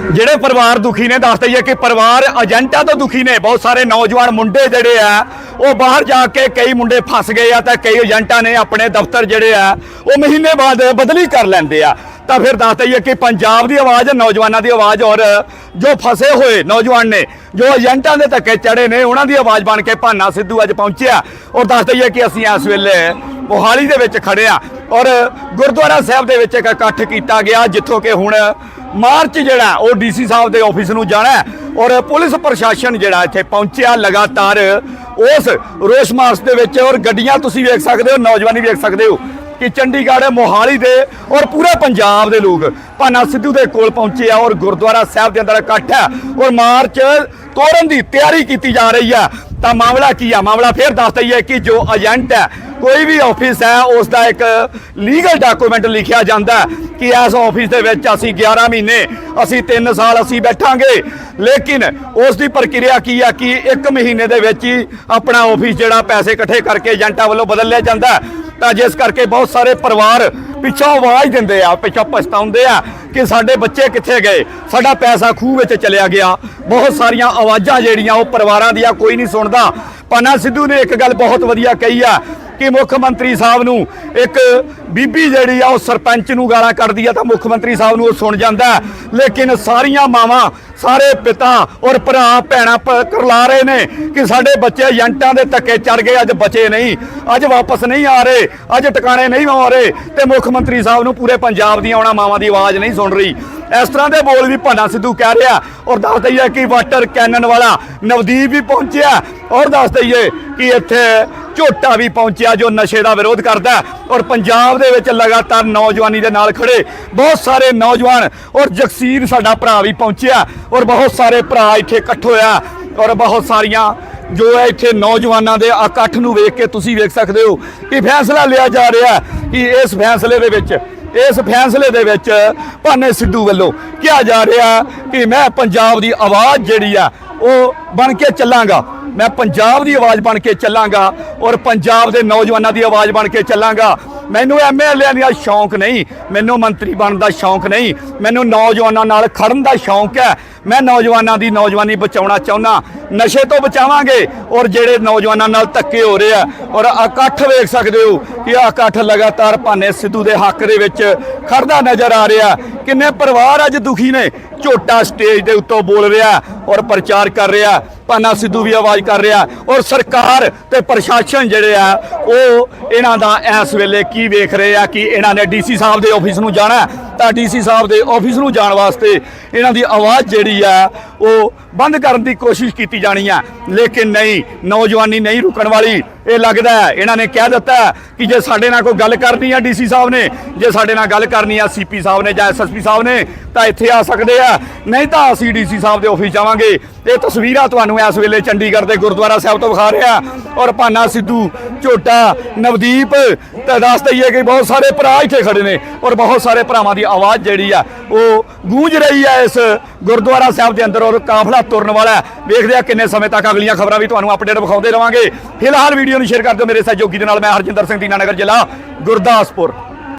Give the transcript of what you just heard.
ਜਿਹੜੇ ਪਰਿਵਾਰ ਦੁਖੀ ਨੇ, ਦੱਸ ਦਈਏ ਕਿ ਪਰਿਵਾਰ ਏਜੰਟਾਂ ਤੋਂ ਦੁਖੀ ਨੇ। ਬਹੁਤ ਸਾਰੇ ਨੌਜਵਾਨ ਮੁੰਡੇ ਜਿਹੜੇ ਆ, ਉਹ ਬਾਹਰ ਜਾ ਕੇ ਕਈ ਮੁੰਡੇ ਫਸ ਗਏ ਆ ਤਾਂ ਕਈ ਏਜੰਟਾਂ ਨੇ ਆਪਣੇ ਦਫ਼ਤਰ ਜਿਹੜੇ ਆ, ਉਹ ਮਹੀਨੇ ਬਾਅਦ ਬਦਲੀ ਕਰ ਲੈਂਦੇ ਆ। ਤਾਂ ਫਿਰ ਦੱਸ ਦਈਏ ਕਿ ਪੰਜਾਬ ਦੀ ਆਵਾਜ਼, ਨੌਜਵਾਨਾਂ ਦੀ ਆਵਾਜ਼ ਔਰ ਜੋ ਫਸੇ ਹੋਏ ਨੌਜਵਾਨ ਨੇ, ਜੋ ਏਜੰਟਾਂ ਦੇ ਧੱਕੇ ਚੜੇ ਨੇ, ਉਹਨਾਂ ਦੀ ਆਵਾਜ਼ ਬਣ ਕੇ ਭਾਨਾ ਸਿੱਧੂ ਅੱਜ ਪਹੁੰਚਿਆ। ਔਰ ਦੱਸ ਦਈਏ ਕਿ ਅਸੀਂ ਇਸ ਵੇਲੇ ਮੋਹਾਲੀ ਦੇ ਵਿੱਚ ਖੜੇ ਆ। ਔਰ ਗੁਰਦੁਆਰਾ ਸਾਹਿਬ ਦੇ ਵਿੱਚ ਇੱਕ ਇਕੱਠ ਕੀਤਾ ਗਿਆ, ਜਿੱਥੋਂ ਕਿ ਹੁਣ ਮਾਰਚ ਜਿਹੜਾ, ਉਹ ਡੀਸੀ ਸਾਹਿਬ ਦੇ ਆਫਿਸ ਨੂੰ ਜਾਣਾ ਔਰ ਪੁਲਿਸ ਪ੍ਰਸ਼ਾਸਨ ਜਿਹੜਾ ਇੱਥੇ ਪਹੁੰਚਿਆ ਲਗਾਤਾਰ ਉਸ ਰੋਸ ਮਾਰਚ ਦੇ ਵਿੱਚ। ਔਰ ਗੱਡੀਆਂ ਤੁਸੀਂ ਵੇਖ ਸਕਦੇ ਹੋ, ਨੌਜਵਾਨੀ ਵੇਖ ਸਕਦੇ ਹੋ ਕਿ ਚੰਡੀਗੜ੍ਹ, ਮੋਹਾਲੀ ਦੇ ਔਰ ਪੂਰੇ ਪੰਜਾਬ ਦੇ ਲੋਕ ਭਾਨਾ ਸਿੱਧੂ ਦੇ ਕੋਲ ਪਹੁੰਚੇ ਆ ਔਰ ਗੁਰਦੁਆਰਾ ਸਾਹਿਬ ਦੇ ਅੰਦਰ ਇਕੱਠ ਹੈ। ਔਰ ਮਾਰਚ ਤੋੜਨ ਦੀ ਤਿਆਰੀ ਕੀਤੀ ਜਾ ਰਹੀ ਹੈ। ਤਾਂ ਮਾਮਲਾ ਕੀ ਆ? ਮਾਮਲਾ ਫੇਰ ਦੱਸ ਦਈਏ ਕਿ ਜੋ ਏਜੰਟ ਹੈ ਕੋਈ ਵੀ ਆਫਿਸ ਹੈ ਉਸ ਦਾ ਇੱਕ ਲੀਗਲ ਡਾਕੂਮੈਂਟ ਲਿਖਿਆ ਜਾਂਦਾ ਕਿ ਇਸ ਆਫਿਸ ਦੇ ਵਿੱਚ ਅਸੀਂ 11 ਮਹੀਨੇ, ਅਸੀਂ 3 ਸਾਲ ਅਸੀਂ ਬੈਠਾਂਗੇ। ਲੇਕਿਨ ਉਸ ਦੀ ਪ੍ਰਕਿਰਿਆ ਕੀ ਆ ਕਿ 1 ਮਹੀਨੇ ਦੇ ਵਿੱਚ ਹੀ ਆਪਣਾ ਆਫਿਸ ਜਿਹੜਾ ਪੈਸੇ ਇਕੱਠੇ ਕਰਕੇ ਏਜੰਟਾਂ ਵੱਲੋਂ ਬਦਲ ਲਿਆ ਜਾਂਦਾ ਤਾਂ ਜਿਸ ਕਰਕੇ ਬਹੁਤ ਸਾਰੇ ਪਰਿਵਾਰ ਪਿੱਛੋਂ ਆਵਾਜ਼ ਦਿੰਦੇ ਆ, ਪਿੱਛੋਂ ਪਛਤਾਉਂਦੇ ਆ ਕਿ ਸਾਡੇ ਬੱਚੇ ਕਿੱਥੇ ਗਏ, ਸਾਡਾ ਪੈਸਾ ਖੂਹ ਵਿੱਚ ਚਲਿਆ ਗਿਆ। ਬਹੁਤ ਸਾਰੀਆਂ ਆਵਾਜ਼ਾਂ ਜਿਹੜੀਆਂ ਉਹ ਪਰਿਵਾਰਾਂ ਦੀਆਂ ਕੋਈ ਨਹੀਂ ਸੁਣਦਾ। ਪਾਨਾ ਸਿੱਧੂ ਨੇ ਇੱਕ ਗੱਲ ਬਹੁਤ ਵਧੀਆ ਕਹੀ ਆ ਕਿ ਮੁੱਖ ਮੰਤਰੀ ਸਾਹਿਬ ਨੂੰ ਇੱਕ ਬੀਬੀ ਜਿਹੜੀ ਆ, ਉਹ ਸਰਪੰਚ ਨੂੰ ਗਾਲਾਂ ਕੱਢਦੀ ਆ ਤਾਂ ਮੁੱਖ ਮੰਤਰੀ ਸਾਹਿਬ ਨੂੰ ਉਹ ਸੁਣ ਜਾਂਦਾ ਲੇਕਿਨ ਸਾਰੀਆਂ ਮਾਵਾਂ, ਸਾਰੇ ਪਿਤਾ ਔਰ ਭਰਾ, ਭੈਣਾਂ ਪ- ਕਰਲਾ ਰਹੇ ਨੇ ਕਿ ਸਾਡੇ ਬੱਚੇ ਏਜੰਟਾਂ ਦੇ ਧੱਕੇ ਚੜ ਗਏ, ਅੱਜ ਬਚੇ ਨਹੀਂ। ਅੱਜ ਵਾਪਸ ਨਹੀਂ ਆ ਰਹੇ, ਅੱਜ ਟਿਕਾਣੇ ਨਹੀਂ ਆ ਰਹੇ ਤੇ ਮੁੱਖ ਮੰਤਰੀ ਸਾਹਿਬ ਨੂੰ ਪੂਰੇ ਪੰਜਾਬ ਦੀਆਂ ਉਹਨਾਂ ਮਾਵਾਂ ਦੀ ਆਵਾਜ਼ ਨਹੀਂ ਸੁਣ ਰਹੀ। ਇਸ ਤਰ੍ਹਾਂ ਦੇ ਬੋਲ ਵੀ ਭਾਨਾ ਸਿੱਧੂ ਕਹਿ ਰਿਹਾ ਔਰ ਦੱਸ ਦਈਏ ਕਿ ਵਾਟਰ ਕੈਨਨ ਵਾਲਾ ਨਵਦੀਪ ਵੀ ਪਹੁੰਚਿਆ ਔਰ ਦੱਸ ਦਈਏ ਕਿ ਇੱਥੇ ਝੋਟਾ ਵੀ ਪਹੁੰਚਿਆ ਜੋ ਨਸ਼ੇ ਦਾ ਵਿਰੋਧ ਕਰਦਾ ਔਰ ਪੰਜਾਬ ਦੇ ਵਿੱਚ ਲਗਾਤਾਰ ਨੌਜਵਾਨੀ ਦੇ ਨਾਲ ਖੜੇ। ਬਹੁਤ ਸਾਰੇ ਨੌਜਵਾਨ ਔਰ ਜਗਸੀਰ ਸਾਡਾ ਭਰਾ ਵੀ ਪਹੁੰਚਿਆ। ਔਰ ਬਹੁਤ ਸਾਰੇ ਭਰਾ ਇੱਥੇ ਇਕੱਠ ਹੋਇਆ। ਔਰ ਬਹੁਤ ਸਾਰੀਆਂ ਜੋ ਹੈ ਇੱਥੇ ਨੌਜਵਾਨਾਂ ਦੇ ਇਕੱਠ ਨੂੰ ਵੇਖ ਕੇ ਤੁਸੀਂ ਵੇਖ ਸਕਦੇ ਹੋ ਕਿ ਫੈਸਲਾ ਲਿਆ ਜਾ ਰਿਹਾ ਕਿ ਇਸ ਫੈਸਲੇ ਦੇ ਵਿੱਚ, ਇਸ ਫੈਸਲੇ ਦੇ ਵਿੱਚ ਭਾਨੇ ਸਿੱਧੂ ਵੱਲੋਂ ਕਿਹਾ ਜਾ ਰਿਹਾ ਕਿ ਮੈਂ ਪੰਜਾਬ ਦੀ ਆਵਾਜ਼ ਜਿਹੜੀ ਆ ਉਹ ਬਣ ਕੇ ਚੱਲਾਂਗਾ। ਮੈਂ ਪੰਜਾਬ ਦੀ ਆਵਾਜ਼ ਬਣ ਕੇ ਚੱਲਾਂਗਾ ਔਰ ਪੰਜਾਬ ਦੇ ਨੌਜਵਾਨਾਂ ਦੀ ਆਵਾਜ਼ ਬਣ ਕੇ ਚੱਲਾਂਗਾ। ਮੈਨੂੰ ਐਮਐਲਏ ਦਾ ਸ਼ੌਂਕ ਨਹੀਂ, ਮੈਨੂੰ ਮੰਤਰੀ ਬਣਨ ਦਾ ਸ਼ੌਂਕ ਨਹੀਂ, ਮੈਨੂੰ ਨੌਜਵਾਨਾਂ ਨਾਲ ਖੜਨ ਦਾ ਸ਼ੌਂਕ ਹੈ। ਮੈਂ ਨੌਜਵਾਨਾਂ ਦੀ ਨੌਜਵਾਨੀ ਬਚਾਉਣਾ ਚਾਹੁੰਦਾ। ਨਸ਼ੇ ਤੋਂ ਬਚਾਵਾਂਗੇ ਔਰ ਜਿਹੜੇ ਨੌਜਵਾਨਾਂ ਨਾਲ ਧੱਕੇ ਹੋ ਰਹੇ ਆ ਔਰ ਇਕੱਠ ਵੇਖ ਸਕਦੇ ਹੋ ਕਿ ਆਹ ਇਕੱਠ ਲਗਾਤਾਰ ਭਾਨੇ ਸਿੱਧੂ ਦੇ ਹੱਕ ਦੇ ਵਿੱਚ ਖੜਦਾ ਨਜ਼ਰ ਆ ਰਿਹਾ। ਕਿੰਨੇ ਪਰਿਵਾਰ ਅੱਜ ਦੁਖੀ ਨੇ ਝੋਟਾ ਸਟੇਜ ਦੇ ਉੱਤੋਂ ਬੋਲ ਰਿਹਾ ਔਰ ਪ੍ਰਚਾਰ ਕਰ ਰਿਹਾ ਭਾਨਾ ਸਿੱਧੂ ਵੀ ਆਵਾਜ਼ ਕਰ ਰਿਹਾ ਔਰ ਸਰਕਾਰ ਤੇ ਪ੍ਰਸ਼ਾਸਨ ਜਿਹੜੇ ਆ ਉਹ ਇਹਨਾਂ ਦਾ ਇਸ ਵੇਲੇ ਕੀ ਵੇਖ ਰਹੇ ਆ ਕਿ ਇਹਨਾਂ ਨੇ ਡੀਸੀ ਸਾਹਿਬ ਦੇ ਆਫਿਸ ਨੂੰ ਜਾਣਾ ਹੈ, ਤਾਂ ਡੀਸੀ ਸਾਹਿਬ ਦੇ ਆਫਿਸ ਨੂੰ ਜਾਣ ਵਾਸਤੇ ਇਹਨਾਂ ਦੀ ਆਵਾਜ਼ ਜਿਹੜੀ ਆ ਉਹ ਬੰਦ ਕਰਨ ਦੀ ਕੋਸ਼ਿਸ਼ ਕੀਤੀ ਜਾਣੀ ਆ। ਲੇਕਿਨ ਨਹੀਂ ਨੌਜਵਾਨੀ ਨਹੀਂ ਰੁਕਣ ਵਾਲੀ। ਇਹ ਲੱਗਦਾ ਹੈ, ਇਹਨਾਂ ਨੇ ਕਹਿ ਦਿੱਤਾ ਕਿ ਜੇ ਸਾਡੇ ਨਾਲ ਕੋਈ ਗੱਲ ਕਰਨੀ ਆ ਡੀਸੀ ਸਾਹਿਬ ਨੇ, ਜੇ ਸਾਡੇ ਨਾਲ ਗੱਲ ਕਰਨੀ ਆ ਸੀਪੀ ਸਾਹਿਬ ਨੇ ਜਾਂ ਐਸਐਸਪੀ ਸਾਹਿਬ ਨੇ, ਤਾਂ ਇੱਥੇ ਆ ਸਕਦੇ ਆ। ਨਹੀਂ ਤਾਂ ਅਸੀਂ ਡੀਸੀ ਸਾਹਿਬ ਦੇ ਆਫਿਸ ਜਾਵਾਂਗੇ। ਇਹ ਤਸਵੀਰਾਂ ਤੁਹਾਨੂੰ ਇਸ ਵੇਲੇ ਚੰਡੀਗੜ੍ਹ ਦੇ ਗੁਰਦੁਆਰਾ ਸਾਹਿਬ ਤੋਂ ਵਿਖਾ ਰਿਹਾ। ਔਰ ਭਾਨਾ ਸਿੱਧੂ, ਝੋਟਾ, ਨਵਦੀਪ, ਤਾਂ ਦੱਸ ਦਈਏ ਕਿ ਬਹੁਤ ਸਾਰੇ ਭਰਾ ਇੱਥੇ ਖੜੇ ਨੇ। ਔਰ ਬਹੁਤ ਸਾਰੇ ਭਰਾਵਾਂ ਦੀ ਆਵਾਜ਼ ਜਿਹੜੀ ਆ, ਉਹ ਗੂੰਜ ਰਹੀ ਆ ਇਸ ਗੁਰਦੁਆਰਾ ਸਾਹਿਬ ਦੇ ਅੰਦਰ ਔਰ ਕਾਫਲਾ ਤੁਰਨ ਵਾਲਾ ਹੈ। ਵੇਖਦੇ ਆ ਕਿੰਨੇ ਸਮੇਂ ਤੱਕ ਅਗਲੀਆਂ ਖਬਰਾਂ ਵੀ ਤੁਹਾਨੂੰ ਅਪਡੇਟ ਵਿਖਾਉਂਦੇ ਰਵਾਂਗੇ ਫਿਲਹਾਲ ਵੀਡੀਓ ਨੂੰ ਸ਼ੇਅਰ ਕਰ ਦਿਓ ਮੇਰੇ ਸਹਿਯੋਗੀ ਦੇ ਨਾਲ, ਮੈਂ ਹਰਜਿੰਦਰ ਸਿੰਘ ਦੀਨਾਨਗਰ ਜ਼ਿਲ੍ਹਾ, ਗੁਰਦਾਸਪੁਰ